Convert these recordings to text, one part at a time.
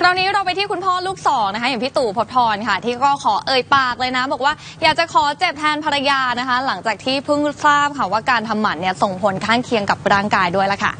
คราวนี้เราไปที่คุณพ่อลูกสองนะคะ อย่างพี่ตู่พบทรค่ะ ที่ก็ขอเอ่ยปากเลยนะ บอกว่าอยากจะขอเจ็บแทนภรรยานะคะ หลังจากที่เพิ่งทราบค่ะว่าการทำหมันเนี่ยส่งผลข้างเคียงกับร่างกายด้วยละค่ะ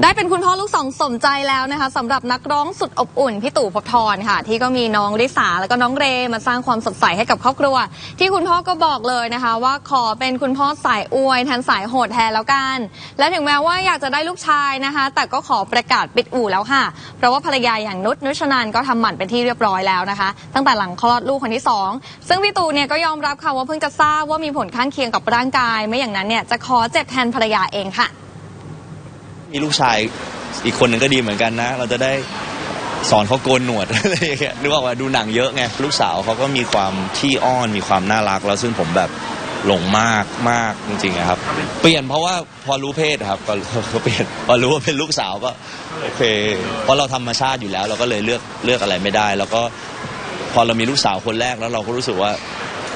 ได้เป็นคุณพ่อลูกสองสมใจแล้วนะคะสำหรับนักร้องสุดอบอุ่นพี่ตู่ภพบทรค่ะ ที่ก็มีน้องริสาแล้วก็น้องเรมาสร้างความสดใสให้กับครอบครัว ที่คุณพ่อก็บอกเลยนะคะ ว่าขอเป็นคุณพ่อสายอวยแทนสายโหดแทนแล้วกัน และถึงแม้ว่าอยากจะได้ลูกชายนะคะ แต่ก็ขอประกาศปิดอู่แล้วค่ะ เพราะว่าภรรยาอย่างนุชนุชนันก็ทำหมันเป็นที่เรียบร้อยแล้วนะคะ ตั้งแต่หลังคลอดลูกคนที่สองซึ่งพี่ตู่เนี่ยก็ยอมรับค่ะว่าเพิ่งจะทราบว่ามีผลข้างเคียงกับร่างกาย ไม่อย่างนั้นเนี่ยจะขอเจ็บแทนภรรยาเองค่ะ มีลูกชายอีกคนหนึ่งก็ดีเหมือนกันนะ เราจะได้สอนเขาโกนหนวดอะไรอย่างเงี้ยนึกว่าว่าดูหนังเยอะไงลูกสาวเขาก็มีความขี้อ้อนมีความน่ารัก แล้วซึ่งผมแบบหลงมากมากจริงๆครับ เปลี่ยนเพราะว่าพอรู้เพศครับก็ก็เปลี่ยนพอรู้ว่าเป็นลูกสาวก็โอเคเพราะเราธรรมชาติอยู่แล้ว เราก็เลยเลือกเลือกอะไรไม่ได้ แล้วก็พอเรามีลูกสาวคนแรกแล้วเราก็รู้สึกว่า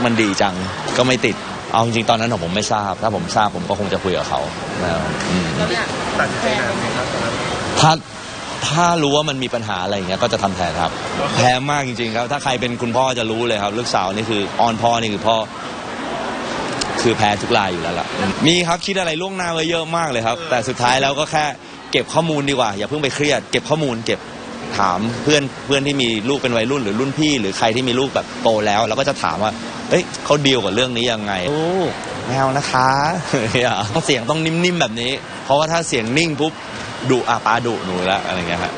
มันดีจังก็ไม่ติด เอาจริงๆตอนนั้นผมไม่ทราบ ถ้าผมทราบผมก็คงจะคุยกับเขานะครับอืมถ้าถ้ารู้ว่ามันมีปัญหาอะไรอย่างเงี้ยก็จะทำแทนครับแพ้มากจริงๆครับ ถ้าใครเป็นคุณพ่อจะรู้เลยครับลูกสาวนี่คืออ้อนพ่อนี่คือพ่อคือแพ้ทุกรายอยู่แล้วล่ะ มีครับคิดอะไรล่วงหน้าไว้เยอะมากเลยครับ แต่สุดท้ายแล้วก็แค่เก็บข้อมูลดีกว่า อย่าเพิ่งไปเครียด เก็บข้อมูลเก็บถามเพื่อนเพื่อนที่มีลูกเป็นวัยรุ่นหรือรุ่นพี่ หรือใครที่มีลูกแบบโตแล้วเราก็จะถามว่า เอ้ยเขาดีลกับเรื่องนี้ยังไงโอ้แมวนะคะเนี่ยต้องเสียงต้องนิ่มๆแบบนี้ เพราะว่าถ้าเสียงนิ่งปุ๊บดุอะป้าดุหนูแล้วอะไรเงี้ยฮะ